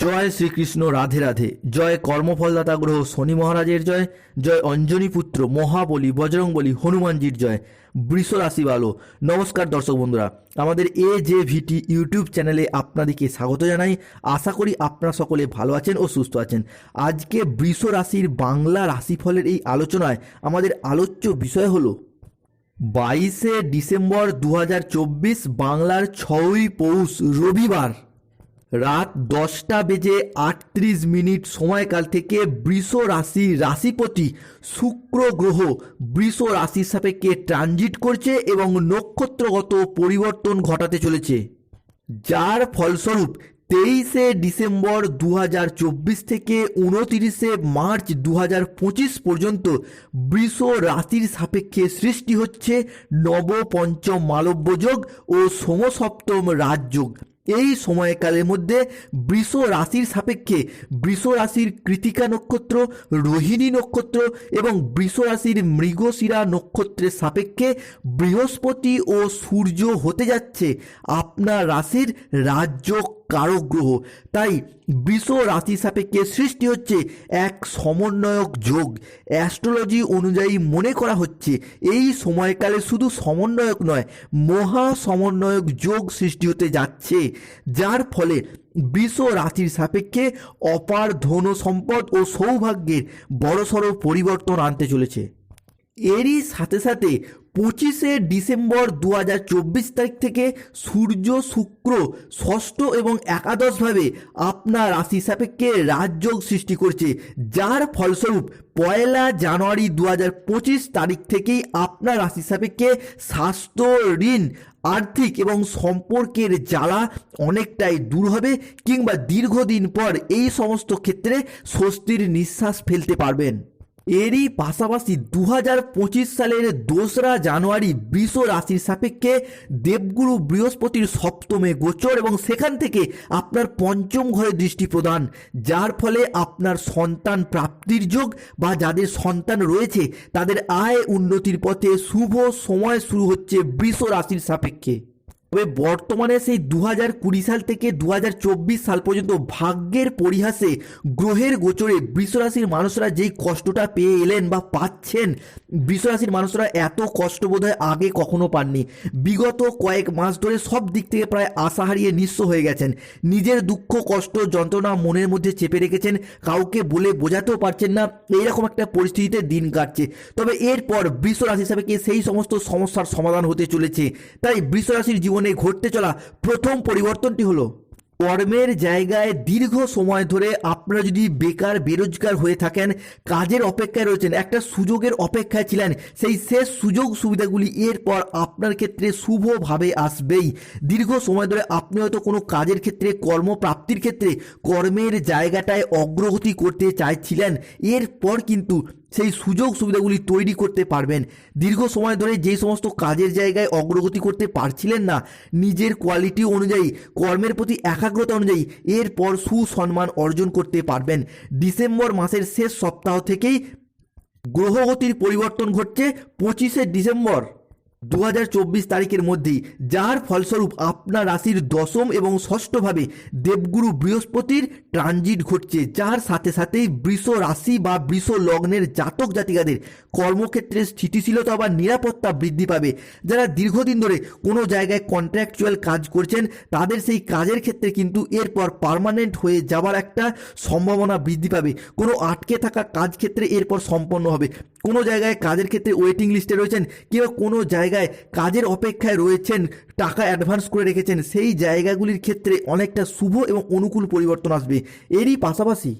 জয় শ্রীকৃষ্ণ, রাধে রাধে। জয় কর্মফলদাতা গ্রহ শনি মহারাজের জয়। জয় অঞ্জনী পুত্র, মহাবলী, বজরংবলী, হনুমানজির জয়। বৃষ রাশি ভালো নমস্কার দর্শক বন্ধুরা। আমাদের এ জে ভিটি ইউটিউব চ্যানেলে আপনাদেরকে স্বাগত জানাই। আশা করি আপনারা সকলে ভালো আছেন ও সুস্থ আছেন। আজকে বৃষ রাশির বাংলা রাশিফলের এই আলোচনায় আমাদের আলোচ্য বিষয় হলো বাইশে ডিসেম্বর দু হাজার চব্বিশ বাংলার ছয়ই পৌষ রবিবার। রাত দশটা বেজে আটত্রিশ মিনিট সময়কাল থেকে বৃষ রাশি রাশিপতি শুক্র গ্রহ বৃষ রাশির সাপেক্ষে ট্রানজিট করছে এবং নক্ষত্রগত পরিবর্তন ঘটাতে চলেছে। যার ফলস্বরূপ তেইশে ডিসেম্বর দু হাজার চব্বিশ থেকে উনতিরিশে মার্চ দু হাজার পঁচিশ পর্যন্ত বৃষ রাশির সাপেক্ষে সৃষ্টি হচ্ছে নবপঞ্চম মালব্যযোগ ও সমসপ্তম রাজযোগ এই সময়কালের মধ্যে বৃষ রাশির সাপেক্ষে বৃষ রাশির কৃতিকা নক্ষত্র, রোহিণী নক্ষত্র এবং বৃষ রাশির মৃগশিরা নক্ষত্রের সাপেক্ষে বৃহস্পতি ও সূর্য হতে যাচ্ছে। আপনার রাশির রাজ্য কারক গ্রহ তাই বৃষ রাশি সাপেক্ষে সৃষ্টি হচ্ছে এক সমন্বয়ক যোগ। অ্যাস্ট্রোলজি অনুযায়ী মনে করা হচ্ছে এই সময়কালে শুধু সমন্বয়ক নয়, মহা সমন্বয়ক যোগ সৃষ্টি হতে যাচ্ছে, যার ফলে বৃষ রাশির সাপেক্ষে অপার ধন সম্পদ ও সৌভাগ্যের বড়সড় পরিবর্তন আনতে চলেছে। এরই সাথে সাথে পঁচিশে ডিসেম্বর দু হাজার চব্বিশ তারিখ থেকে সূর্য শুক্র ষষ্ঠ এবং একাদশভাবে আপনার রাশি সাপেক্ষে রাজযোগ সৃষ্টি করছে, যার ফলস্বরূপ পয়লা জানুয়ারি দু হাজার পঁচিশ তারিখ থেকেই আপনার রাশি সাপেক্ষে স্বাস্থ্য, ঋণ, আর্থিক এবং সম্পর্কের জ্বালা অনেকটাই দূর হবে কিংবা দীর্ঘদিন পর এই সমস্ত ক্ষেত্রে স্বস্তির নিঃশ্বাস ফেলতে পারবেন। এরই পাশাপাশি দু হাজার পঁচিশ সালের দোসরা জানুয়ারি বৃষ রাশির সাপেক্ষে দেবগুরু বৃহস্পতির সপ্তমে গোচর এবং সেখান থেকে আপনার পঞ্চম ঘরে দৃষ্টি প্রদান, যার ফলে আপনার সন্তান প্রাপ্তির যোগ বা যাদের সন্তান রয়েছে তাদের আয় উন্নতির পথে শুভ সময় শুরু হচ্ছে বৃষ রাশির সাপেক্ষে। তবে বর্তমানে সেই দু হাজার কুড়ি সাল থেকে দু হাজার চব্বিশ সাল পর্যন্ত ভাগ্যের পরিহাসে গ্রহের গোচরে বৃষরাশির মানুষরা যেই কষ্টটা পেয়ে এলেন বা পাচ্ছেন, বৃষরাশির মানুষরা এত কষ্ট বোধহয় আগে কখনো পাননি। বিগত কয়েক মাস ধরে সব দিক থেকে প্রায় আশা হারিয়ে নিঃস্ব হয়ে গেছেন। নিজের দুঃখ, কষ্ট, যন্ত্রণা মনের মধ্যে চেপে রেখেছেন। কাউকে বলে বোঝাতেও পারছেন না, এইরকম একটা পরিস্থিতিতে দিন কাটছে। তবে এরপর বৃষ রাশি হিসাবে কি সেই সমস্ত সমস্যার সমাধান হতে চলেছে? তাই বৃষ রাশির জীবনে ঘটতে চলা প্রথম পরিবর্তনটি হলো, কর্মের জায়গায় দীর্ঘ সময় ধরে আপনারা যদি বেকার, বেরোজগার হয়ে থাকেন, কাজের অপেক্ষায় রয়েছেন, একটা সুযোগের অপেক্ষায় ছিলেন, সেই শেষ সুযোগ সুবিধাগুলি এরপর আপনার ক্ষেত্রে শুভভাবে আসবেই। দীর্ঘ সময় ধরে আপনি হয়তো কোনো কাজের ক্ষেত্রে, কর্মপ্রাপ্তির ক্ষেত্রে কর্মের জায়গাটায় অগ্রগতি করতে চাইছিলেন, এরপর কিন্তু সেই সুযোগ সুবিধাগুলি তৈরি করতে পারবেন। দীর্ঘ সময় ধরে যে সমস্ত কাজের জায়গায় অগ্রগতি করতে পারছিলেন না, নিজের কোয়ালিটি অনুযায়ী, কর্মের প্রতি একাগ্রতা অনুযায়ী এরপর সুসম্মান অর্জন করতে পারবেন। ডিসেম্বর মাসের শেষ সপ্তাহ থেকেই গ্রহগতির পরিবর্তন ঘটছে পঁচিশে ডিসেম্বর। দু হাজার চব্বিশ তারিখের মধ্যেই যার ফলস্বরূপ আপনার রাশির দশম এবং ষষ্ঠভাবে দেবগুরু বৃহস্পতির ট্রানজিট ঘটছে যার সাথে সাথেই বৃষ রাশি বা বৃষ লগ্নের জাতক জাতিকাদের কর্মক্ষেত্রে স্থিতিশীলতা বা নিরাপত্তা বৃদ্ধি পাবে। যারা দীর্ঘদিন ধরে কোনো জায়গায় কন্ট্রাকচুয়াল কাজ করছেন, তাদের সেই কাজের ক্ষেত্রে কিন্তু এরপর পার্মানেন্ট হয়ে যাওয়ার একটা সম্ভাবনা বৃদ্ধি পাবে। কোনো আটকে থাকা কাজ ক্ষেত্রে এরপর সম্পন্ন হবে। কোনো জায়গায় কাজের ক্ষেত্রে ওয়েটিং লিস্টে রয়েছেন, কেউ কোনো জায়গায় কাজের অপেক্ষায় রয়েছেন, টাকা অ্যাডভান্স করে রেখেছেন, সেই জায়গাগুলির ক্ষেত্রে অনেকটা শুভ এবং অনুকূল পরিবর্তন আসবে। এরই পাশাপাশি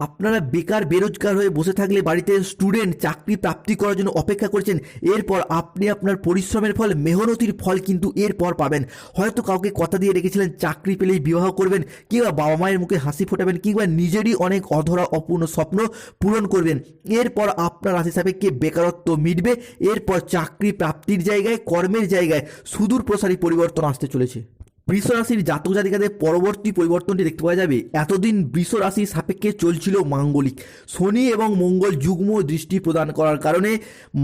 আপনারা বেকার বেরোজগার হয়ে বসে থাকলে বাড়িতে স্টুডেন্ট চাকরি প্রাপ্তি করার জন্য অপেক্ষা করছেন, এরপর আপনি আপনার পরিশ্রমের ফল, মেহনতির ফল কিন্তু এরপর পাবেন। হয়তো কাউকে কথা দিয়ে রেখেছিলেন, চাকরি পেলেই বিবাহ করবেন কিংবা বাবা মায়ের মুখে হাসি ফোটাবেন, কিংবা নিজেরই অনেক অধরা, অপূর্ণ স্বপ্ন পূরণ করবেন। এরপর আপনার রাশি সাপেক্ষে বেকারত্ব মিটবে, এরপর চাকরি প্রাপ্তির জায়গায়, কর্মের জায়গায় সুদূর প্রসারী পরিবর্তন আসতে চলেছে। বৃষ রাশির জাতক জাতিকাদের পরবর্তী পরিবর্তনটি দেখতে পাওয়া যাবে। এতদিন বৃষ সাপেক্ষে চলছিল মাঙ্গলিক। শনি এবং মঙ্গল যুগ্ম দৃষ্টি প্রদান করার কারণে,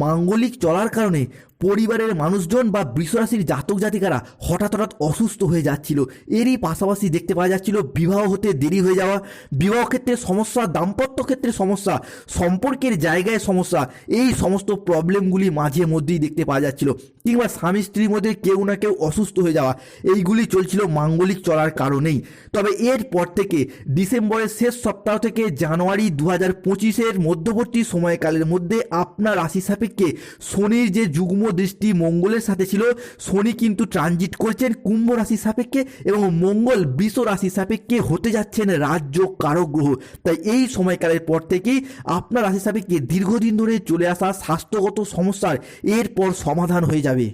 মাঙ্গলিক চলার কারণে পরিবারের মানুষজন বা বৃষরাশির জাতক জাতিকারা হঠাৎ হঠাৎ অসুস্থ হয়ে যাচ্ছিল। এরই পাশাপাশি দেখতে পাওয়া যাচ্ছিল বিবাহ হতে দেরি হয়ে যাওয়া, বিবাহ ক্ষেত্রে সমস্যা, দাম্পত্য ক্ষেত্রে সমস্যা, সম্পর্কের জায়গায় সমস্যা, এই সমস্ত প্রবলেমগুলি মাঝে মধ্যেই দেখতে পাওয়া যাচ্ছিল। কিংবা স্বামী স্ত্রীর মধ্যে কেউ না কেউ অসুস্থ হয়ে যাওয়া, এইগুলি চলছিল মাঙ্গলিক চলার কারণেই। তবে এরপর থেকে ডিসেম্বরের শেষ সপ্তাহ থেকে জানুয়ারি দু হাজার পঁচিশের মধ্যবর্তী সময়কালের মধ্যে আপনার রাশি সাপেক্ষে শনির যে যুগ্ম দৃষ্টি মঙ্গলের সাথে ছিল, শনি কিন্তু ট্রানজিট করছেন কুম্ভ রাশি সাপেক্ষে এবং মঙ্গল বৃষ রাশি সাপেক্ষে হতে যাচ্ছেন রাজ্য কারক গ্রহ। তাই এই সময়কালের পর থেকেই আপনার রাশি সাপেক্ষে দীর্ঘদিন ধরে চলে আসা স্বাস্থ্যগত সমস্যার এরপর সমাধান হয়ে যাবে।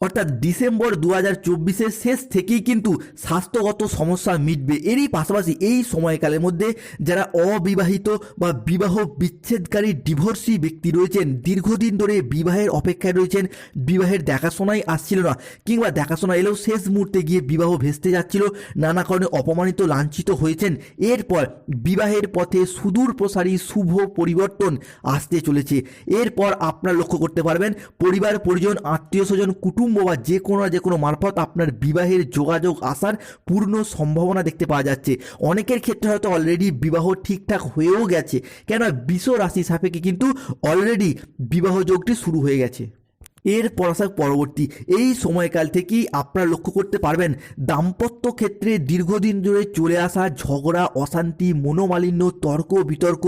অর্থাৎ ডিসেম্বর দু হাজার চব্বিশের শেষ থেকেই কিন্তু স্বাস্থ্যগত সমস্যা মিটবে। এরই পাশাপাশি এই সময়কালের মধ্যে যারা অবিবাহিত বা বিবাহ বিচ্ছেদকারী ডিভোর্সি ব্যক্তি রয়েছেন, দীর্ঘদিন ধরে বিবাহের অপেক্ষায় রয়েছেন, বিবাহের দেখাশোনাই আসছিল না কিংবা দেখাশোনা এলেও শেষ মুহূর্তে গিয়ে বিবাহ ভেস্তে যাচ্ছিল, নানা কারণে অপমানিত, লাঞ্ছিত হয়েছেন। এরপর বিবাহের পথে সুদূর প্রসারী শুভ পরিবর্তন আসতে চলেছে। এরপর আপনারা লক্ষ্য করতে পারবেন, পরিবার, পরিজন আত্মীয় স্বজন কুটুম্ব বা যে কোনো না যে কোনো মারফত আপনার বিবাহের যোগাযোগ আসার পূর্ণ সম্ভাবনা দেখতে পাওয়া যাচ্ছে। অনেকের ক্ষেত্রে হয়তো অলরেডি বিবাহ ঠিকঠাক হয়েও গেছে। কেন বিশ্ব রাশি সাপেক্ষে কিন্তু অলরেডি বিবাহ যোগটি শুরু হয়ে গেছে। এর পরাশাক পরবর্তী এই সময়কাল থেকেই আপনারা লক্ষ্য করতে পারবেন দাম্পত্য ক্ষেত্রে দীর্ঘদিন ধরে চলে আসা ঝগড়া, অশান্তি, মনোমালিন্য, তর্ক, বিতর্ক,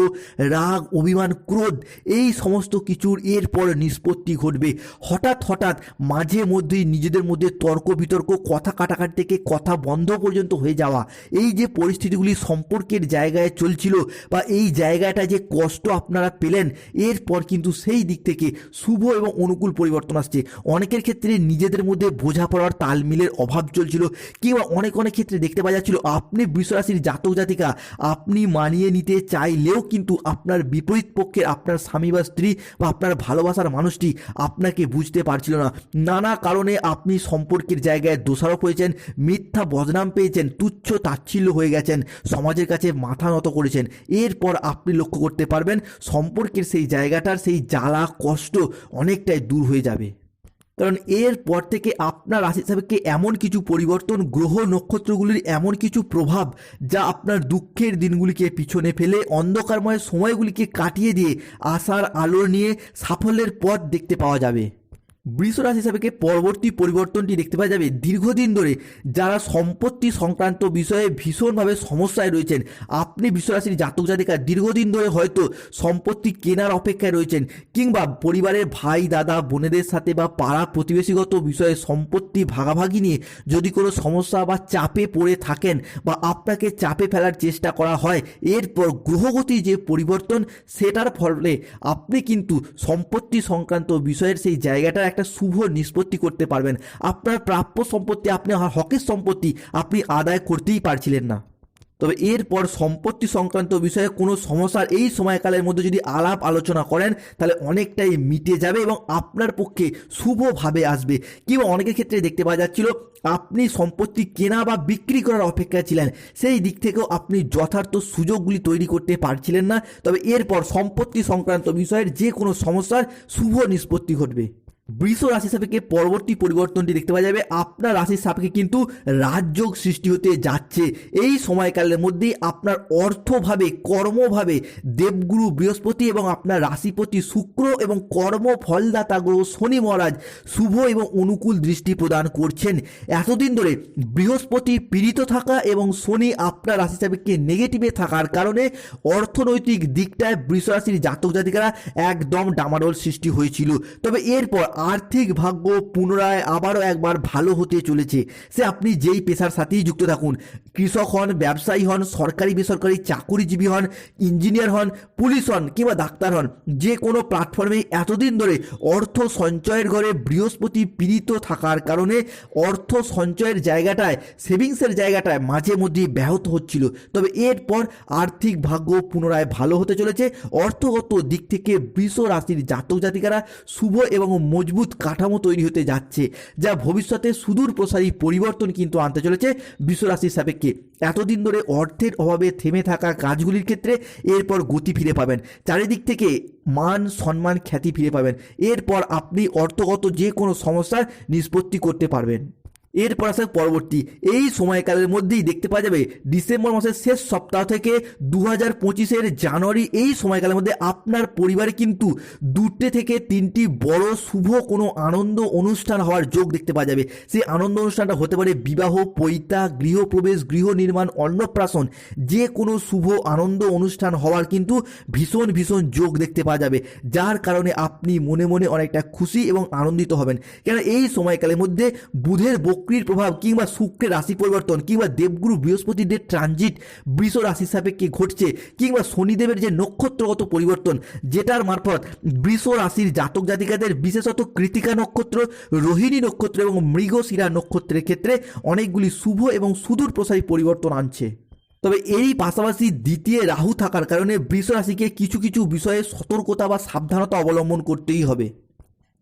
রাগ, অভিমান, ক্রোধ এই সমস্ত কিছুর এরপর নিষ্পত্তি ঘটবে। হঠাৎ হঠাৎ মাঝে মধ্যেই নিজেদের মধ্যে তর্ক, বিতর্ক, কথা কাটাকাটি থেকে কথা বন্ধ পর্যন্ত হয়ে যাওয়া, এই যে পরিস্থিতিগুলি সম্পর্কের জায়গায় চলছিল বা এই জায়গাটা যে কষ্ট আপনারা পেলেন, এরপর কিন্তু সেই দিক থেকে শুভ এবং অনুকূল পরিবর্তন আসছে। অনেকের ক্ষেত্রে নিজেদের মধ্যে বোঝাপড়ার তালমিলের অভাব চলছিল। কিংবা অনেক অনেক ক্ষেত্রে দেখতে পাওয়া যাচ্ছিল, আপনি বৃষরাশির জাতক জাতিকা, আপনি মানিয়ে নিতে চাইলেও কিন্তু আপনার বিপরীত পক্ষের আপনার স্বামী বা স্ত্রী বা আপনার ভালোবাসার মানুষটি আপনাকে বুঝতে পারছিল না। নানা কারণে আপনি সম্পর্কের জায়গায় দোষারোপ হয়েছেন, মিথ্যা বদনাম পেয়েছেন, তুচ্ছ তাচ্ছিল্য হয়ে গেছেন, সমাজের কাছে মাথা নত করেছেন। এরপর আপনি লক্ষ্য করতে পারবেন, সম্পর্কের সেই জায়গাটার সেই জ্বালা, কষ্ট অনেকটাই দূর হয়ে যাবে। কারণ এর পর থেকে আপনার রাশি সাপেক্ষে এমন কিছু পরিবর্তন, গ্রহ নক্ষত্রগুলির এমন কিছু প্রভাব যা আপনার দুঃখের দিনগুলিকে পিছনে ফেলে, অন্ধকারময় সময়গুলিকে কাটিয়ে দিয়ে আশার আলো নিয়ে সাফল্যের পথ দেখতে পাওয়া যাবে? বৃষ রাশি সাপেক্ষে পরবর্তী পরিবর্তনটি দেখতে পাওয়া যাবে। দীর্ঘদিন ধরে যারা সম্পত্তি সংক্রান্ত বিষয়ে ভীষণভাবে সমস্যায় রয়েছেন, আপনি বিশ্বরাশির জাতক জাতিকা দীর্ঘদিন ধরে হয়তো সম্পত্তি কেনার অপেক্ষায় রয়েছেন কিংবা পরিবারের ভাই, দাদা, বোনেদের সাথে বা পাড়া প্রতিবেশীগত বিষয়ে সম্পত্তি ভাগাভাগি নিয়ে যদি কোনো সমস্যা বা চাপে পড়ে থাকেন বা আপনাকে চাপে ফেলার চেষ্টা করা হয়, এরপর গ্রহগতি যে পরিবর্তন, সেটার ফলে আপনি কিন্তু সম্পত্তি সংক্রান্ত বিষয়ের সেই জায়গাটার একটা শুভ নিষ্পত্তি করতে পারবেন। আপনার প্রাপ্য সম্পত্তি, আপনি হকের সম্পত্তি, আপনি আদায় করতেই পারছিলেন না। তবে এরপর সম্পত্তি সংক্রান্ত বিষয়ে কোনো সমস্যার এই সময়কালের মধ্যে যদি আলাপ আলোচনা করেন, তাহলে অনেকটাই মিটে যাবে এবং আপনার পক্ষে শুভভাবে আসবে। কিংবা অনেকের ক্ষেত্রে দেখতে পাওয়া যাচ্ছিল, আপনি সম্পত্তি কেনা বা বিক্রি করার অপেক্ষায় ছিলেন। সেই দিক থেকেও আপনি যথার্থ সুযোগগুলি তৈরি করতে পারছিলেন না। তবে এরপর সম্পত্তি সংক্রান্ত বিষয়ের যে কোনো সমস্যার শুভ নিষ্পত্তি ঘটবে। বৃষ রাশি সাপেক্ষে পরবর্তী পরিবর্তনটি দেখতে পাওয়া যাবে। আপনার রাশির সাপেক্ষে কিন্তু রাজযোগ সৃষ্টি হতে যাচ্ছে। এই সময়কালের মধ্যেই আপনার অর্থভাবে, কর্মভাবে দেবগুরু বৃহস্পতি এবং আপনার রাশিপতি শুক্র এবং কর্ম ফলদাতা গ্রহ শনি মহারাজ শুভ এবং অনুকূল দৃষ্টি প্রদান করছেন। এতদিন ধরে বৃহস্পতি পীড়িত থাকা এবং শনি আপনার রাশি সাপেক্ষে নেগেটিভে থাকার কারণে অর্থনৈতিক দিকটায় বৃষ রাশির জাতক জাতিকারা একদম ডামাডোল সৃষ্টি হয়েছিল। তবে এরপর আর্থিক ভাগ্য পুনরায় আবারও একবার ভালো হতে চলেছে। সে আপনি যেই পেশার সাথেই যুক্ত থাকুন, কৃষক হন, ব্যবসায়ী হন, সরকারি বেসরকারি চাকুরিজীবী হন, ইঞ্জিনিয়ার হন, পুলিশ হন কিংবা ডাক্তার হন, যে কোনো প্ল্যাটফর্মে এতদিন ধরে অর্থ সঞ্চয়ের ঘরে বৃহস্পতি পীড়িত থাকার কারণে অর্থ সঞ্চয়ের জায়গাটায়, সেভিংসের জায়গাটায় মাঝে মধ্যে ব্যাহত হচ্ছিল। তবে এরপর আর্থিক ভাগ্য পুনরায় ভালো হতে চলেছে। অর্থগত দিক থেকে বৃষ রাশির জাতক জাতিকারা শুভ এবং মজবুত মজবুত কাঠামো তৈরি হতে যাচ্ছে, যা ভবিষ্যতে সুদূর প্রসারী পরিবর্তন কিন্তু আনতে চলেছে বিশ্বরাশির সাপেক্ষে। এতদিন ধরে অর্থের অভাবে থেমে থাকা কাজগুলির ক্ষেত্রে এরপর গতি ফিরে পাবেন। চারিদিক থেকে মান, সম্মান, খ্যাতি ফিরে পাবেন। এরপর আপনি অর্থগত যে কোনো সমস্যার নিষ্পত্তি করতে পারবেন। এরপর আসে পরবর্তী। এই সময়কালের মধ্যেই দেখতে পাওয়া যাবে, ডিসেম্বর মাসের শেষ সপ্তাহ থেকে দু হাজার পঁচিশের জানুয়ারি এই সময়কালের মধ্যে আপনার পরিবারে কিন্তু দুটো থেকে তিনটি বড় শুভ কোনো আনন্দ অনুষ্ঠান হওয়ার যোগ দেখতে পাওয়া যাবে। সেই আনন্দ অনুষ্ঠানটা হতে পারে বিবাহ, পৈতা, গৃহপ্রবেশ, গৃহ নির্মাণ, অন্নপ্রাশন, যে কোনো শুভ আনন্দ অনুষ্ঠান হওয়ার কিন্তু ভীষণ ভীষণ যোগ দেখতে পাওয়া যাবে। যার কারণে আপনি মনে মনে অনেকটা খুশি এবং আনন্দিত হবেন। কেন এই সময়কালের মধ্যে বুধের বক্রির প্রভাব কিংবা শুক্রের রাশি পরিবর্তন কিংবা দেবগুরু বৃহস্পতির যে ট্রানজিট বৃষ রাশি সাপেক্ষে ঘটছে কিংবা শনিদেবের যে নক্ষত্রগত পরিবর্তন, যেটার মারফত বৃষ রাশির জাতক জাতিকাদের বিশেষত কৃতিকা নক্ষত্র, রোহিণী নক্ষত্র এবং মৃগশিরা নক্ষত্রের ক্ষেত্রে অনেকগুলি শুভ এবং সুদূর প্রসারী পরিবর্তন আনছে। তবে এই পাশাপাশি দ্বিতীয় রাহু থাকার কারণে বৃষ রাশিকে কিছু কিছু বিষয়ে সতর্কতা বা সাবধানতা অবলম্বন করতেই হবে।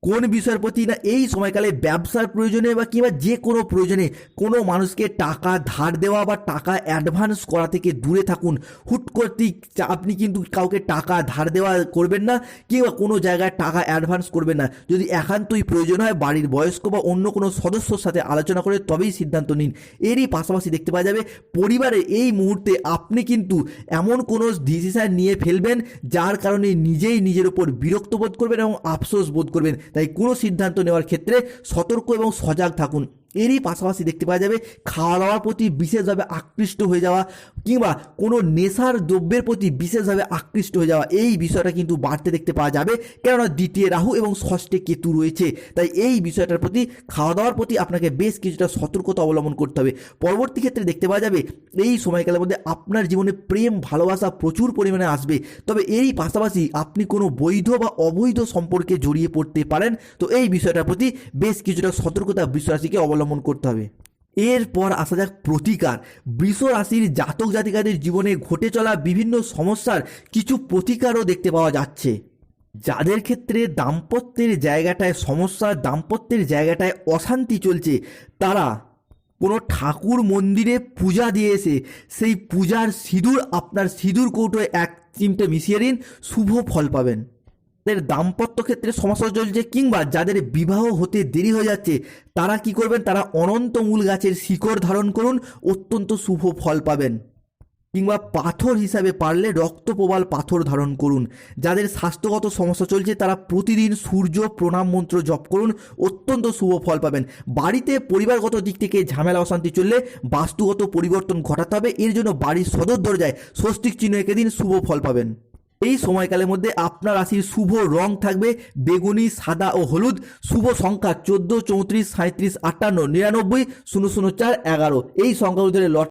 কোন বিষয়ের প্রতি না এই সময়কালে ব্যবসার প্রয়োজনে বা কিংবা যে কোনো প্রয়োজনে কোনো মানুষকে টাকা ধার দেওয়া বা টাকা অ্যাডভান্স করা থেকে দূরে থাকুন। হুট করতেই আপনি কিন্তু কাউকে টাকা ধার দেওয়া করবেন না কিংবা কোনো জায়গায় টাকা অ্যাডভান্স করবেন না। যদি একান্তই প্রয়োজন হয় বাড়ির বয়স্ক বা অন্য কোনো সদস্যর সাথে আলোচনা করে তবেই সিদ্ধান্ত নিন। এরই পাশাপাশি দেখতে পাওয়া যাবে পরিবারে এই মুহূর্তে আপনি কিন্তু এমন কোনো ডিসিশান নিয়ে ফেলবেন যার কারণে নিজেই নিজের উপর বিরক্ত বোধ করবেন এবং আফসোস বোধ করবেন। তাই কোনো সিদ্ধান্ত নেওয়ার ক্ষেত্রে সতর্ক এবং সজাগ থাকুন। এরই পাশাপাশি দেখতে পাওয়া যাবে খাওয়া দাওয়ার প্রতি বিশেষভাবে আকৃষ্ট হয়ে যাওয়া কিংবা কোনো নেশার দ্রব্যের প্রতি বিশেষভাবে আকৃষ্ট হয়ে যাওয়া এই বিষয়টা কিন্তু বাড়তে দেখতে পাওয়া যাবে। কেননা দ্বিতীয় রাহু এবং ষষ্ঠে কেতু রয়েছে। তাই এই বিষয়টার প্রতি খাওয়া দাওয়ার প্রতি আপনাকে বেশ কিছুটা সতর্কতা অবলম্বন করতে হবে। পরবর্তী ক্ষেত্রে দেখতে পাওয়া যাবে, এই সময়কালের মধ্যে আপনার জীবনে প্রেম, ভালোবাসা প্রচুর পরিমাণে আসবে। তবে এরই পাশাপাশি আপনি কোনো বৈধ বা অবৈধ সম্পর্কে জড়িয়ে পড়তে পারেন। তো এই বিষয়টার প্রতি বেশ কিছুটা সতর্কতা বিশ্বাসীকে অবলম্বন করতে হবে। এরপর আসা যাক প্রতিকার। বৃষ রাশির জাতক জাতিকাদের জীবনে ঘটে চলা বিভিন্ন সমস্যার কিছু প্রতিকারও দেখতে পাওয়া যাচ্ছে। যাদের ক্ষেত্রে দাম্পত্যের জায়গাটায় সমস্যা দাম্পত্যের জায়গাটায় অশান্তি চলছে, তারা কোনো ঠাকুর মন্দিরে পূজা দিয়ে এসে সেই পূজার সিঁদুর আপনার সিঁদুর কৌটোয় এক চিমটে মিশিয়ে দিন শুভ ফল পাবেন। দাম্পত্য ক্ষেত্রে সমস্যা চলছে কিংবা যাদের বিবাহ হতে দেরি হয়ে যাচ্ছে, তারা কি করবেন? তারা অনন্ত মূল গাছের শিকড় ধারণ করুন, অত্যন্ত শুভ ফল পাবেন। কিংবা পাথর হিসাবে পারলে রক্তপ্রবাল পাথর ধারণ করুন। যাদের স্বাস্থ্যগত সমস্যা চলছে, তারা প্রতিদিন সূর্য প্রণাম মন্ত্র জপ করুন, অত্যন্ত শুভ ফল পাবেন। বাড়িতে পরিবারগত দিক থেকে ঝামেলা, অশান্তি চললে বাস্তুগত পরিবর্তন ঘটাতে হবে। এর জন্য বাড়ির সদর দরজায় স্বস্তিক চিহ্ন এঁকে দিন, শুভ ফল পাবেন। এই সময়কালের মধ্যে আপনার রাশির শুভ রং থাকবে বেগুনি, সাদা ও হলুদ। শুভ সংখ্যা চোদ্দ, চৌত্রিশ সাঁত্রিশ আটান্ন, নিরানব্বই, শূন্য শূন্য, চার, এগারো। এই সংখ্যা ধরে লট